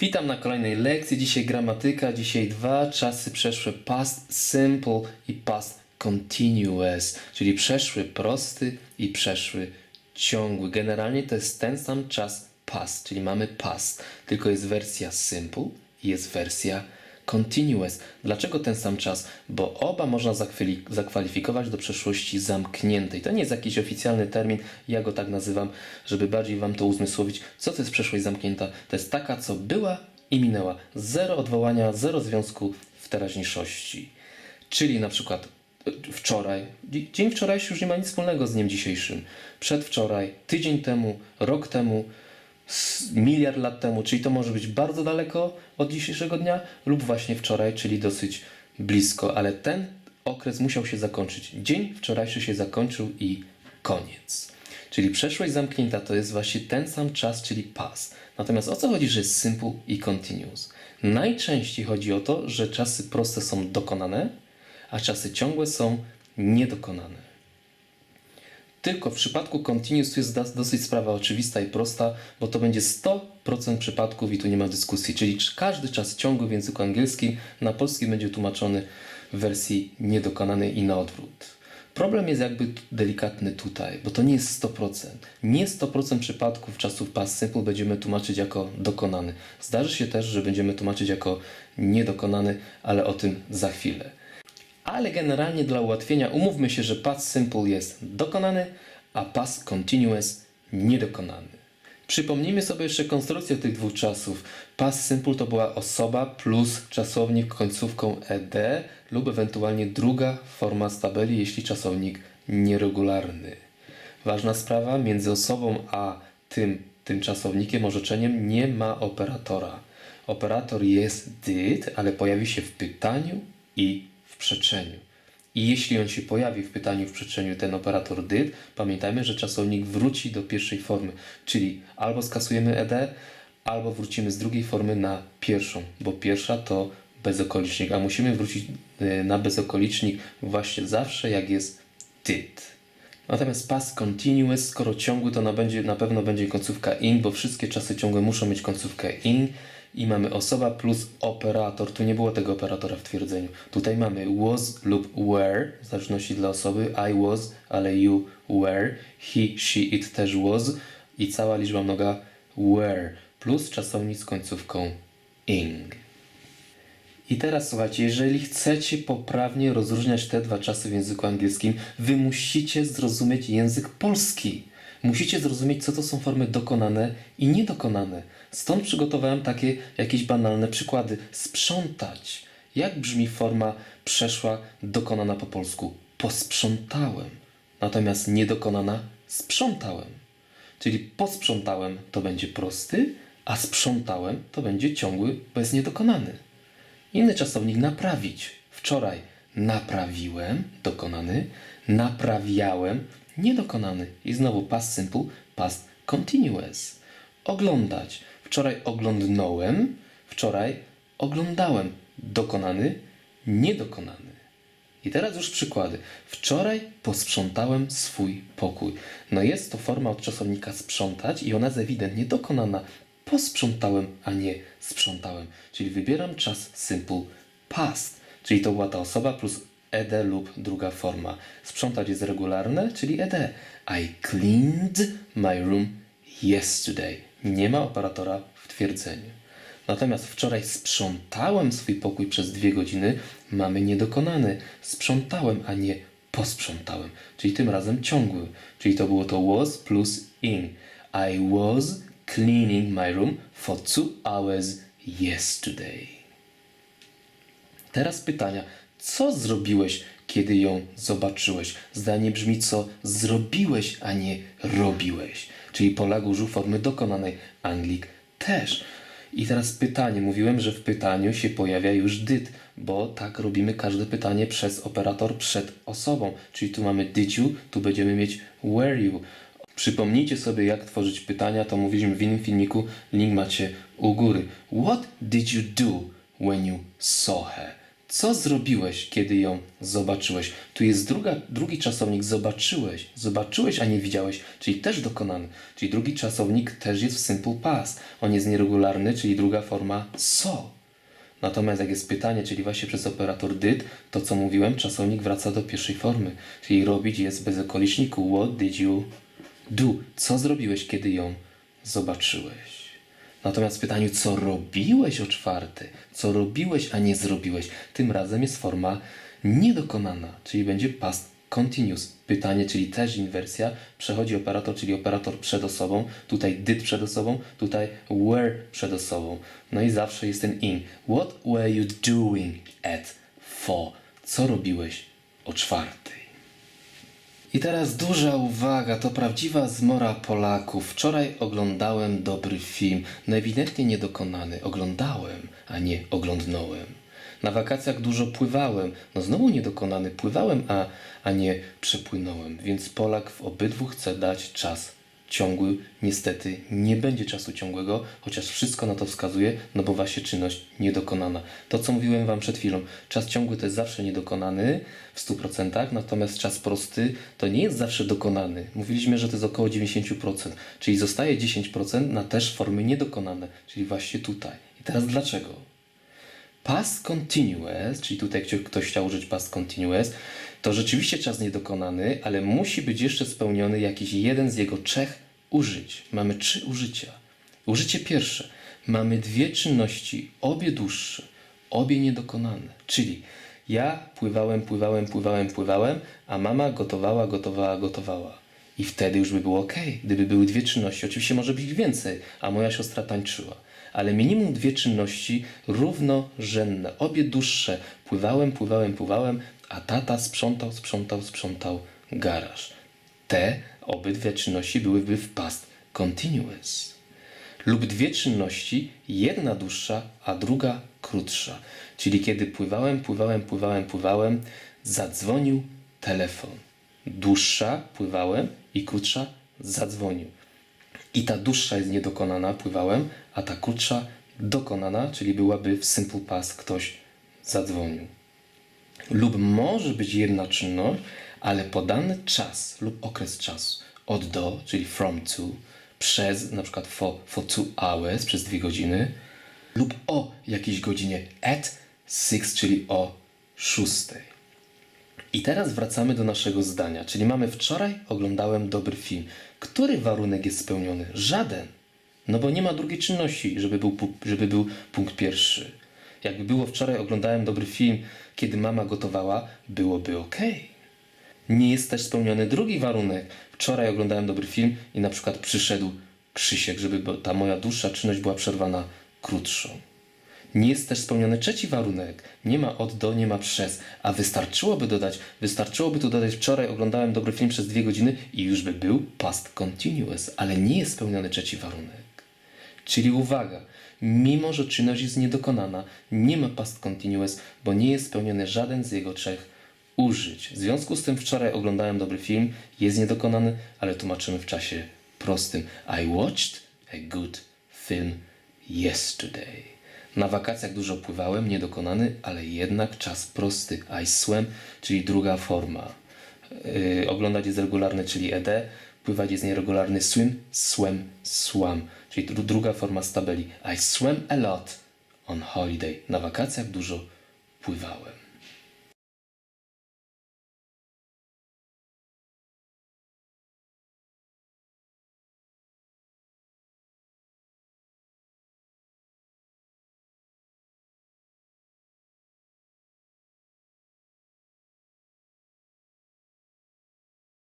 Witam na kolejnej lekcji. Dzisiaj gramatyka, dzisiaj dwa czasy przeszłe past simple i past continuous, czyli przeszły prosty i przeszły ciągły. Generalnie to jest ten sam czas past, czyli mamy past, tylko jest wersja simple i jest wersja continuous. Dlaczego ten sam czas? Bo oba można zakwali- zakwalifikować do przeszłości zamkniętej. To nie jest jakiś oficjalny termin, ja go tak nazywam, żeby bardziej Wam to uzmysłowić. Co to jest przeszłość zamknięta? To jest taka, co była i minęła. Zero odwołania, zero związku w teraźniejszości. Czyli na przykład e, wczoraj, dzie- dzień wczorajszy już nie ma nic wspólnego z dniem dzisiejszym. Przedwczoraj, tydzień temu, rok temu, miliard lat temu, czyli to może być bardzo daleko od dzisiejszego dnia lub właśnie wczoraj, czyli dosyć blisko, ale ten okres musiał się zakończyć. Dzień wczorajszy się zakończył i koniec. Czyli przeszłość zamknięta to jest właśnie ten sam czas, czyli past. Natomiast o co chodzi, że jest simple i continuous? Najczęściej chodzi o to, że czasy proste są dokonane, a czasy ciągłe są niedokonane. Tylko w przypadku continuous jest dosyć sprawa oczywista i prosta, bo to będzie 100% przypadków i tu nie ma dyskusji. Czyli cz- każdy czas ciągły w języku angielskim na polski będzie tłumaczony w wersji niedokonanej i na odwrót. Problem jest jakby delikatny tutaj, bo to nie jest 100%. Nie 100% przypadków czasów past simple będziemy tłumaczyć jako dokonany. Zdarzy się też, że będziemy tłumaczyć jako niedokonany, ale o tym za chwilę. Ale generalnie dla ułatwienia umówmy się, że past simple jest dokonany, a past continuous niedokonany. Przypomnijmy sobie jeszcze konstrukcję tych dwóch czasów. Past simple to była osoba plus czasownik końcówką ed lub ewentualnie druga forma z tabeli, jeśli czasownik nieregularny. Ważna sprawa, między osobą a tym, tym czasownikiem, orzeczeniem nie ma operatora. Operator jest did, ale pojawi się w pytaniu i przeczeniu. I jeśli on się pojawi w pytaniu w przeczeniu ten operator did, pamiętajmy, że czasownik wróci do pierwszej formy, czyli albo skasujemy ed, albo wrócimy z drugiej formy na pierwszą, bo pierwsza to bezokolicznik, a musimy wrócić y, na bezokolicznik właśnie zawsze jak jest did. Natomiast past continuous, skoro ciągły, to na, będzie, na pewno będzie końcówka in, bo wszystkie czasy ciągłe muszą mieć końcówkę in i mamy osoba plus operator. Tu nie było tego operatora w twierdzeniu. Tutaj mamy was lub were, w zależności dla osoby. I was, ale you were. He, she, it też was. I cała liczba mnoga were. Plus czasownik z końcówką ing. I teraz słuchajcie, jeżeli chcecie poprawnie rozróżniać te dwa czasy w języku angielskim, wy musicie zrozumieć język polski. Musicie zrozumieć, co to są formy dokonane i niedokonane. Stąd przygotowałem takie jakieś banalne przykłady. Sprzątać. Jak brzmi forma przeszła dokonana po polsku? Posprzątałem. Natomiast niedokonana sprzątałem. Czyli posprzątałem to będzie prosty, a sprzątałem to będzie ciągły, jest niedokonany. Inny czasownik naprawić. Wczoraj naprawiłem, dokonany, naprawiałem, niedokonany. I znowu past simple, past continuous. Oglądać. Wczoraj oglądnąłem, wczoraj oglądałem, dokonany, niedokonany. I teraz już przykłady. Wczoraj posprzątałem swój pokój. No jest to forma od czasownika sprzątać i ona jest ewidentnie dokonana. Posprzątałem, a nie sprzątałem. Czyli wybieram czas simple past, czyli to była ta osoba plus ed lub druga forma. Sprzątać jest regularne, czyli ed. I cleaned my room yesterday. Nie ma operatora w twierdzeniu. Natomiast wczoraj sprzątałem swój pokój przez dwie godziny, mamy niedokonany. Sprzątałem, a nie posprzątałem. Czyli tym razem ciągły. Czyli to było to was plus in. I was cleaning my room for two hours yesterday. Teraz pytania. Co zrobiłeś, kiedy ją zobaczyłeś? Zdanie brzmi co zrobiłeś, a nie robiłeś. Czyli Polak użył formy dokonanej, Anglik też. I teraz pytanie. Mówiłem, że w pytaniu się pojawia już did, bo tak robimy każde pytanie przez operator przed osobą. Czyli tu mamy did you, tu będziemy mieć were you. Przypomnijcie sobie, jak tworzyć pytania, to mówiliśmy w innym filmiku, link macie u góry. What did you do when you saw her? Co zrobiłeś, kiedy ją zobaczyłeś? Tu jest druga, drugi czasownik zobaczyłeś. Zobaczyłeś, a nie widziałeś, czyli też dokonany. Czyli drugi czasownik też jest w simple past. On jest nieregularny, czyli druga forma saw. Natomiast jak jest pytanie, czyli właśnie przez operator did, to co mówiłem, czasownik wraca do pierwszej formy. Czyli robić jest bez okoliczniku. What did you do? Co zrobiłeś, kiedy ją zobaczyłeś? Natomiast w pytaniu, co robiłeś o czwarty, co robiłeś, a nie zrobiłeś, tym razem jest forma niedokonana, czyli będzie past continuous. Pytanie, czyli też inwersja, przechodzi operator, czyli operator przed osobą, tutaj did przed osobą, tutaj were przed osobą. No i zawsze jest ten in. What were you doing at four? Co robiłeś o czwartej? I teraz duża uwaga, to prawdziwa zmora Polaków. Wczoraj oglądałem dobry film, no ewidentnie niedokonany. Oglądałem, a nie oglądnąłem. Na wakacjach dużo pływałem, no znowu niedokonany. Pływałem, a, a nie przepłynąłem. Więc Polak w obydwu chce dać czas ciągły. Niestety nie będzie czasu ciągłego, chociaż wszystko na to wskazuje, no bo właśnie czynność niedokonana. To, co mówiłem Wam przed chwilą, czas ciągły to jest zawsze niedokonany w 100%, natomiast czas prosty to nie jest zawsze dokonany. Mówiliśmy, że to jest około 90%, czyli zostaje 10% na też formy niedokonane, czyli właśnie tutaj. I teraz dlaczego? Past continuous, czyli tutaj ktoś chciał użyć past continuous, to rzeczywiście czas niedokonany, ale musi być jeszcze spełniony jakiś jeden z jego trzech użyć. Mamy trzy użycia. Użycie pierwsze. Mamy dwie czynności, obie dłuższe, obie niedokonane. Czyli ja pływałem, pływałem, pływałem, pływałem, a mama gotowała, gotowała, gotowała. I wtedy już by było ok, gdyby były dwie czynności. Oczywiście może być więcej, a moja siostra tańczyła. Ale minimum dwie czynności równorzędne, obie dłuższe. Pływałem, pływałem, pływałem, a tata sprzątał, sprzątał, sprzątał garaż. Te obydwie czynności byłyby w past continuous. Lub dwie czynności, jedna dłuższa, a druga krótsza. Czyli kiedy pływałem, pływałem, pływałem, pływałem, zadzwonił telefon. Dłuższa pływałem i krótsza zadzwonił. I ta dłuższa jest niedokonana, pływałem, a ta krótsza dokonana, czyli byłaby w simple past ktoś zadzwonił. Lub może być jedna czynność, ale podany czas lub okres czasu od do, czyli from to, przez na przykład for, for two hours, przez dwie godziny, lub o jakiejś godzinie at six, czyli o szóstej. I teraz wracamy do naszego zdania, czyli mamy wczoraj oglądałem dobry film. Który warunek jest spełniony? Żaden. No bo nie ma drugiej czynności, żeby był, żeby był punkt pierwszy. Jakby było wczoraj oglądałem dobry film, kiedy mama gotowała, byłoby ok. Nie jest też spełniony drugi warunek. Wczoraj oglądałem dobry film i na przykład przyszedł Krzysiek, żeby ta moja dłuższa czynność była przerwana krótszą. Nie jest też spełniony trzeci warunek. Nie ma od do, nie ma przez. A wystarczyłoby dodać, wystarczyłoby tu dodać wczoraj oglądałem dobry film przez dwie godziny i już by był past continuous, ale nie jest spełniony trzeci warunek. Czyli uwaga, mimo że czynność jest niedokonana, nie ma past continuous, bo nie jest spełniony żaden z jego trzech użyć. W związku z tym wczoraj oglądałem dobry film, jest niedokonany, ale tłumaczymy w czasie prostym. I watched a good film yesterday. Na wakacjach dużo pływałem, niedokonany, ale jednak czas prosty. I swam, czyli druga forma. Yy, oglądać jest regularny, czyli ed. Pływać jest nieregularny swim, swam, swam. Czyli dru- druga forma z tabeli. I swam a lot on holiday. Na wakacjach dużo pływałem.